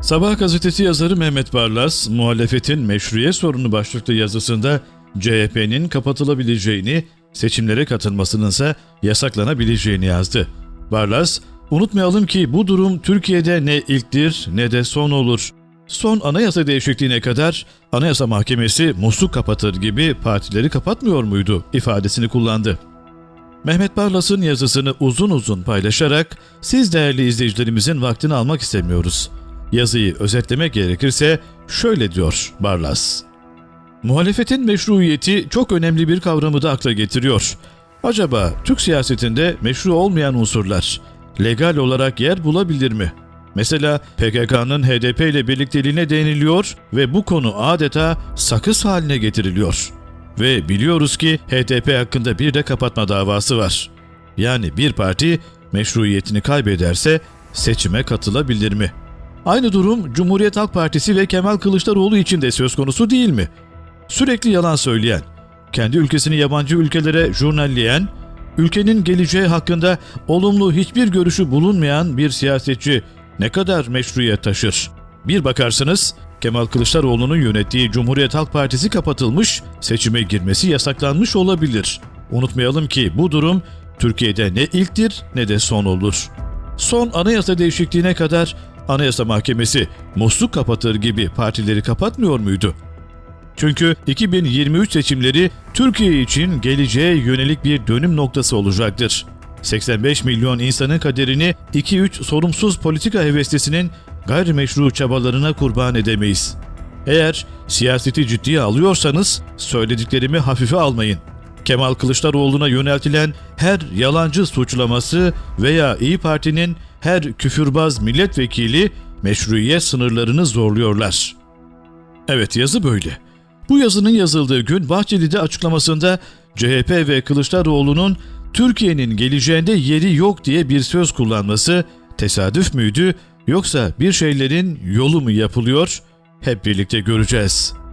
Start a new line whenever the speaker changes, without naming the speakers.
Sabah gazetesi yazarı Mehmet Barlas, muhalefetin meşruiyet sorunu başlıklı yazısında CHP'nin kapatılabileceğini, seçimlere katılmasının ise yasaklanabileceğini yazdı. Barlas, unutmayalım ki bu durum Türkiye'de ne ilktir ne de son olur. Son anayasa değişikliğine kadar Anayasa Mahkemesi musluk kapatır gibi partileri kapatmıyor muydu ifadesini kullandı. Mehmet Barlas'ın yazısını uzun uzun paylaşarak siz değerli izleyicilerimizin vaktini almak istemiyoruz. Yazıyı özetlemek gerekirse şöyle diyor Barlas. Muhalefetin meşruiyeti çok önemli bir kavramı da akla getiriyor. Acaba Türk siyasetinde meşru olmayan unsurlar legal olarak yer bulabilir mi? Mesela PKK'nın HDP ile birlikteliğine değiniliyor ve bu konu adeta sakız haline getiriliyor. Ve biliyoruz ki HDP hakkında bir de kapatma davası var. Yani bir parti meşruiyetini kaybederse seçime katılabilir mi? Aynı durum Cumhuriyet Halk Partisi ve Kemal Kılıçdaroğlu için de söz konusu değil mi? Sürekli yalan söyleyen, kendi ülkesini yabancı ülkelere jurnalleyen, ülkenin geleceği hakkında olumlu hiçbir görüşü bulunmayan bir siyasetçi ne kadar meşruiyet taşır? Bir bakarsınız Kemal Kılıçdaroğlu'nun yönettiği Cumhuriyet Halk Partisi kapatılmış, seçime girmesi yasaklanmış olabilir. Unutmayalım ki bu durum Türkiye'de ne ilktir ne de son olur. Son anayasa değişikliğine kadar Anayasa Mahkemesi musluk kapatır gibi partileri kapatmıyor muydu? Çünkü 2023 seçimleri Türkiye için geleceğe yönelik bir dönüm noktası olacaktır. 85 milyon insanın kaderini 2-3 sorumsuz politika heveslisinin gayrimeşru çabalarına kurban edemeyiz. Eğer siyaseti ciddiye alıyorsanız söylediklerimi hafife almayın. Kemal Kılıçdaroğlu'na yöneltilen her yalancı suçlaması veya İyi Parti'nin her küfürbaz milletvekili meşruiyet sınırlarını zorluyorlar. Evet yazı böyle. Bu yazının yazıldığı gün Bahçeli'de açıklamasında CHP ve Kılıçdaroğlu'nun Türkiye'nin geleceğinde yeri yok diye bir söz kullanması tesadüf müydü yoksa bir şeylerin yolu mu yapılıyor? Hep birlikte göreceğiz.''